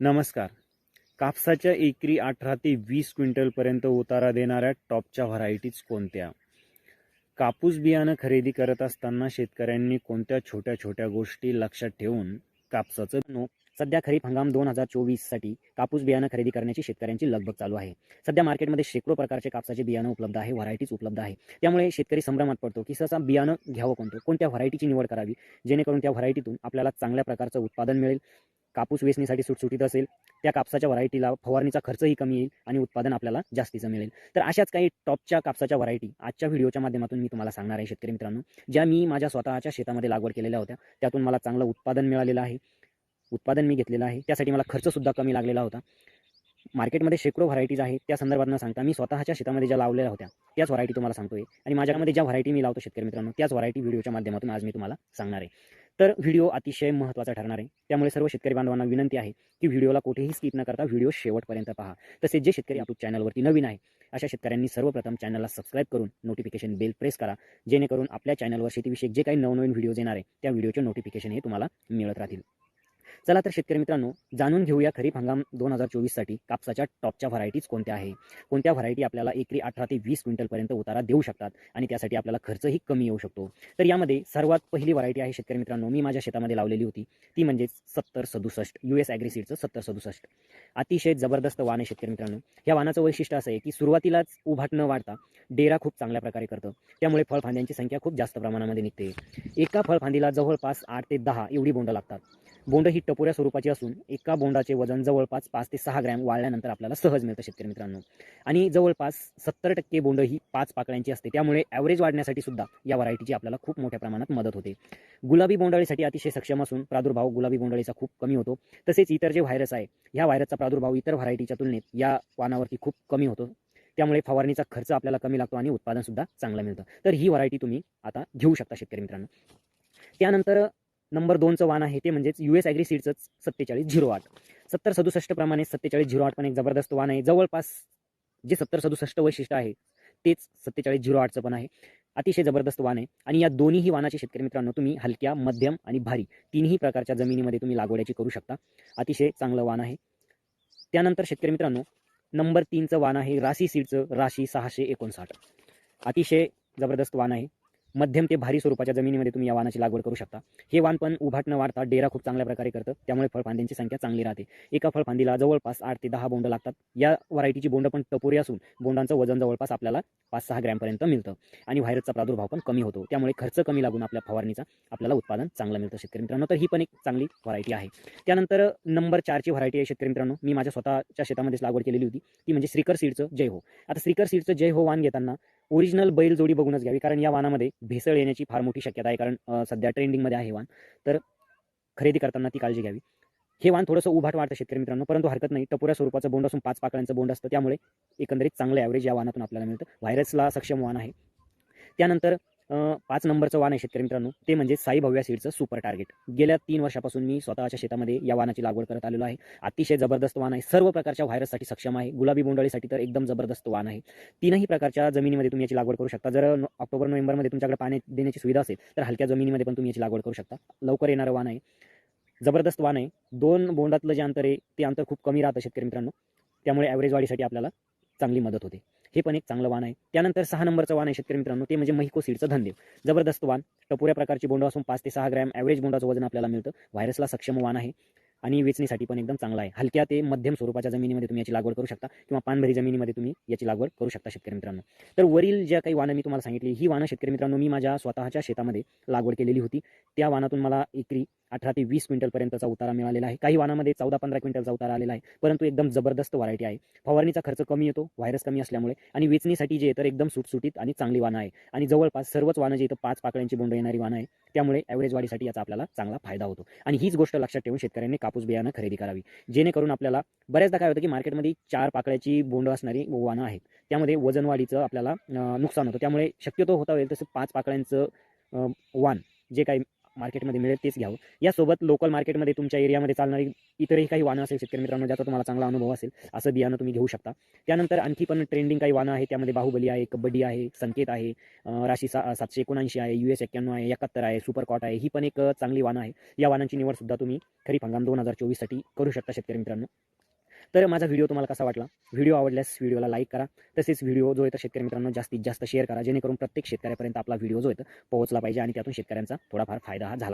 नमस्कार. कापसाच्या एकरी अठरा ते वीस क्विंटलपर्यंत उतारा देणाऱ्या टॉपच्या व्हरायटीज कोणत्या? कापूस बियाणं खरेदी करत असताना शेतकऱ्यांनी कोणत्या छोट्या छोट्या गोष्टी लक्षात ठेवून कापसाचं नो सध्या खरीप हंगाम दोन हजार चोवीससाठी कापूस बियाणं खरेदी करण्याची शेतकऱ्यांची लगबग चालू आहे. सध्या मार्केटमध्ये शेकडो प्रकारचे कापसाचे बियाणं उपलब्ध आहे व्हरायटीज उपलब्ध आहे. त्यामुळे शेतकरी संभ्रमात पडतो की सहसा बियाणं घ्यावं कोणतं? कोणत्या व्हरायटीची निवड करावी? जेणेकरून त्या व्हरायटीतून आपल्याला चांगल्या प्रकारचं उत्पादन मिळेल. कापूस वेचणीसाठी सुटसुटीत असेल त्या कापसाच्या व्हरायटीला फवारणीचा खर्चही कमी येईल आणि उत्पादन आपल्याला जास्तीचं मिळेल. तर अशाच काही टॉपच्या कापसाच्या व्हरायटी आजच्या व्हिडिओच्या माध्यमातून मी तुम्हाला सांगणार आहे शेतकरी मित्रांनो. ज्या मी माझ्या स्वतःच्या शेतामध्ये लागवड केलेल्या होत्या त्यातून मला चांगलं उत्पादन मिळालेलं आहे. उत्पादन मी घेतलेलं आहे. त्यासाठी मला खर्चसुद्धा कमी लागलेला होता. मार्केटमध्ये शेकडो व्हरायटीज आहेत. त्या संदर्भात न सांगता मी स्वतःच्या शेतामध्ये ज्या लावलेल्या होत्या त्याच व्हरायटी तुम्हाला सांगतोय. आणि माझ्यामध्ये ज्या व्हरायटी मी लावतो शेतकरी मित्रांनो त्याच व्हरायटी व्हिडिओच्या माध्यमातून आज मी तुम्हाला सांगणार आहे. तर व्हिडिओ अतिशय महत्त्वाचा ठरणार आहे. त्यामुळे सर्व शेतकरी बांधवांना विनंती आहे की व्हिडिओला कुठेही स्किप न करता व्हिडिओ शेवटपर्यंत पहा. तसेच जे शेतकरी आपल्या चॅनलवरती नवीन आहे अशा शेतकऱ्यांनी सर्वप्रथम चॅनलला सबस्क्राईब करून नोटिफिकेशन बेल प्रेस करा. जेणेकरून आपल्या चॅनलवर शेतीविषयक जे काही नवनवीन व्हिडिओज येणार आहे त्या व्हिडिओचे नोटिफिकेशन हे तुम्हाला मिळत राहतील. चला तर शेतकरी मित्रांनो जाणून घेऊया खरीप हंगाम दोन हजार चोवीससाठी कापसाच्या टॉपच्या व्हरायटीज कोणत्या आहे कोणत्या व्हरायटी आपल्याला एकरी अठरा ते वीस क्विंटलपर्यंत उतारा देऊ शकतात आणि त्यासाठी आपल्याला खर्चही कमी येऊ शकतो? तर यामध्ये सर्वात पहिली व्हरायटी आहे शेतकरी मित्रांनो मी माझ्या शेतामध्ये लावलेली होती. ती म्हणजे सत्तर सदुसष्ट यू एस ॲग्रिसीडचं सत्तर सदुसष्ट. अतिशय जबरदस्त वाण आहे शेतकरी मित्रांनो. या वाणाचं वैशिष्ट्य असं आहे की सुरुवातीलाच उभाट न वाढता डेरा खूप चांगल्या प्रकारे करतं. त्यामुळे फळफांद्यांची संख्या खूप जास्त प्रमाणामध्ये निघते. एका फळफांदीला जवळपास आठ ते दहा एवढी बोंड लागतात. बोंड ही टपोऱ्या स्वरूपाची असून एका बोंडाचे वजन जवळपास पाच ते सहा ग्रॅम वाढल्यानंतर आपल्याला सहज मिळतं शेतकरी मित्रांनो. आणि जवळपास सत्तर टक्के बोंड ही पाच पाकळ्यांची असते. त्यामुळे ॲव्हरेज वाढण्यासाठी सुद्धा या व्हरायटीची आपल्याला खूप मोठ्या प्रमाणात मदत होते. गुलाबी बोंडाळीसाठी अतिशय सक्षम असून प्रादुर्भाव गुलाबी बोंडाळीचा खूप कमी होतो. तसेच इतर जे व्हायरस आहे ह्या व्हायरसचा प्रादुर्भाव इतर व्हरायटीच्या तुलनेत या वानावरती खूप कमी होतो. त्यामुळे फवारणीचा खर्च आपल्याला कमी लागतो आणि उत्पादन सुद्धा चांगलं मिळतं. तर ही व्हरायटी तुम्ही आता घेऊ शकता शेतकरी मित्रांनो. त्यानंतर नंबर दोनचं वाण आहे ते म्हणजेच यू एस ॲग्री सीडचं सत्तेचाळीस झिरो आठ. सत्तर सदुसष्ट प्रमाणे सत्तेचाळीस झिरो आठ पण एक जबरदस्त वाण आहे. जवळपास जे सत्तर सदुसष्ट वैशिष्ट्य आहे तेच सत्तेचाळीस झिरो आठचं पण आहे. अतिशय जबरदस्त वाण आहे. आणि या दोन्हीही वाणाचे शेतकरी मित्रांनो तुम्ही हलक्या मध्यम आणि भारी तिन्ही प्रकारच्या जमिनीमध्ये तुम्ही लागवड्याची करू शकता. अतिशय चांगलं वाण आहे. त्यानंतर शेतकरी मित्रांनो नंबर तीनचं वाण आहे राशी सीडचं राशी सहाशे एकोणसाठ. अतिशय जबरदस्त वाण आहे. मध्यम ते भारी स्वरूपाच्या जमिनीमध्ये तुम्ही या वाणाची लागवड करू शकता. हे वाण पण उभाट न वाढता डेरा खूप चांगल्या प्रकारे करतं त्यामुळे फळफांद्यांची संख्या चांगली राहते. एका फळफांदीला जवळपास आठ ते दहा बोंड लागतात. या व्हरायटीची बोंड पण टपोरी असून बोंडांचं वजन जवळपास आपल्याला पाच सहा ग्रॅमपर्यंत मिळतं. आणि व्हायरसचा प्रादुर्भाव पण कमी होतो. त्यामुळे खर्च कमी लागून आपल्या फवारणीचा आपल्याला उत्पादन चांगलं मिळतं शेतकरी मित्रांनो. तर ही पण एक चांगली व्हरायटी आहे. त्यानंतर नंबर चारची व्हरायटी आहे शेतकरी मित्रांनो. मी माझ्या स्वतःच्या शेतामध्येच लागवड केलेली होती. ती म्हणजे श्रीकर सीडचं जय हो. आता श्रीकर सीडचं जय हो वाण घेताना ओरिजिनल बैल जोडी बघूनच घ्यावी कारण या वाहनामध्ये भेसळ येण्याची फार मोठी शक्यता आहे कारण सध्या ट्रेंडिंगमध्ये आहे वाहन तर खरेदी करताना ती काळजी घ्यावी. हे वाण थोडंसं उभाट वाटतं शेतकरी मित्रांनो परंतु हरकत नाही. टपुऱ्या स्वरूपाचं बोंड असून पाच पाकळ्यांचं बोंड असतं त्यामुळे एकंदरीत चांगलं ॲव्हरेज या वाहनातून आपल्याला मिळतं. व्हायरसला सक्षम वाहन आहे. त्यानंतर पाच नंबरचं वाण आहे शेतकरी मित्रांनो. ते म्हणजे साई भव्या सीडचं सुपर टार्गेट गेल्या तीन वर्षापासून मी स्वतःच्या शेतामध्ये या वाणाची लागवड करत आलेलो आहे. अतिशय जबरदस्त वाण आहे. सर्व प्रकारच्या व्हायरससाठी सक्षम आहे. गुलाबी बोंडाळीसाठी तर एकदम जबरदस्त वाण आहे. तीनही प्रकारच्या जमिनीमध्ये तुम्ही याची लागवड करू शकता. जर ऑक्टोबर नोव्हेंबरमध्ये तुमच्याकडे पाणी देण्याची सुविधा असेल तर हलक्या जमिनीमध्ये पण तुम्ही याची लागवड करू शकता. लवकर येणारं वाण आहे. जबरदस्त वाण आहे. दोन बोंडातलं जे अंतर आहे ते अंतर खूप कमी राहतं शेतकरी मित्रांनो. त्यामुळे ॲव्हरेज वाढीसाठी आपल्याला चांगली मदत होते. हे पण एक चांगलं वाण आहे. त्यानंतर सहा नंबरचं वाण आहे शेतकरी मित्रांनो ते म्हणजे महिको सीडचं धनदेव जबरदस्त वाण. टपोऱ्या प्रकारची बोंड असून पाच ते सहा ग्रॅम ॲव्हरेज बोंडाचं वजन आपल्याला मिळतं. व्हायरसला सक्षम वाण आहे आणि वेचणीसाठी पण एकदम चांगला आहे. हलक्या ते मध्यम स्वरूपाच्या जमिनीमध्ये तुम्ही याची लागवड करू शकता किंवा पानभरी जमिनीमध्ये तुम्ही याची लागवड करू शकता शेतकरी मित्रांनो. तर वरील ज्या काही वाणं मी तुम्हाला सांगितली ही वाणं शेतकरी मित्रांनो मी माझ्या स्वतःच्या शेतामध्ये लागवड केलेली होती. त्या वाणातून मला एकरी अठरा ते वीस क्विंटलपर्यंतचा उतारा मिळालेला आहे. काही वाणामध्ये चौदा पंधरा क्विंटलचा उतारा आलेला आहे. परंतु एकदम जबरदस्त व्हरायटी आहे. फवारणीचा खर्च कमी येतो व्हायरस कमी असल्यामुळे आणि वेचणीसाठी जे तर एकदम सुटसुटीत आणि चांगली वाणं आहे. आणि जवळपास सर्वच वाणं जे इथं पाच पाकळ्यांची बोंड येणारी वाणं आहे त्यामुळे ॲव्हरेज वाढीसाठी याचा आपल्याला चांगला फायदा होतो. आणि हीच गोष्ट लक्षात ठेवून शेतकऱ्यांनी कापूस बियाणं खरेदी करावी. जेणेकरून आपल्याला बऱ्याचदा काय होतं की मार्केटमध्ये चार पाकळ्याची बोंड असणारी वाणं आहेत. त्यामध्ये वजनवाढीचं आपल्याला नुकसान होतं. त्यामुळे शक्यतो होता होईल तसं पाच पाकळ्यांचं वाण जे काही मार्केटमध्ये मिळेल तेच घ्यावं. यासोबत लोकल मार्केटमध्ये तुमच्या एरियामध्ये चालणारी इतरही काही वाहनं असेल शेतकरी मित्रांनो ज्याचा तुम्हाला चांगला अनुभव असेल असं बियाणं तुम्ही घेऊ शकता. त्यानंतर आणखी पण ट्रेंडिंग काही वाहनं आहे त्यामध्ये बाहुबली आहे कबड्डी आहे संकेत आहे राशी सा सातशे एकोणऐंशी आहे यू एस एक्क्याण्णव आहे एकाहत्तर आहे सुपर कॉट आहे ही पण एक चांगली वाहनं आहे या वाहनांची निवडसुद्धा तुम्ही खरीप हंगाम दोन हजार चोवीससाठी करू शकता शेतकरी मित्रांनो. तर माझा व्हिडिओ तुम्हाला कसा वाटला? व्हिडिओ आवडल्यास व्हिडिओला लाईक करा. तसेच व्हिडिओ जो आहे तर शेतकरी मित्रांनो जास्तीत जास्त शेअर करा. जेणेकरून प्रत्येक शेतकऱ्यापर्यंत आपला व्हिडिओ जो येतो पोहोचला पाहिजे आणि त्यातून शेतकऱ्यांचा थोडाफार फायदा हा झाला.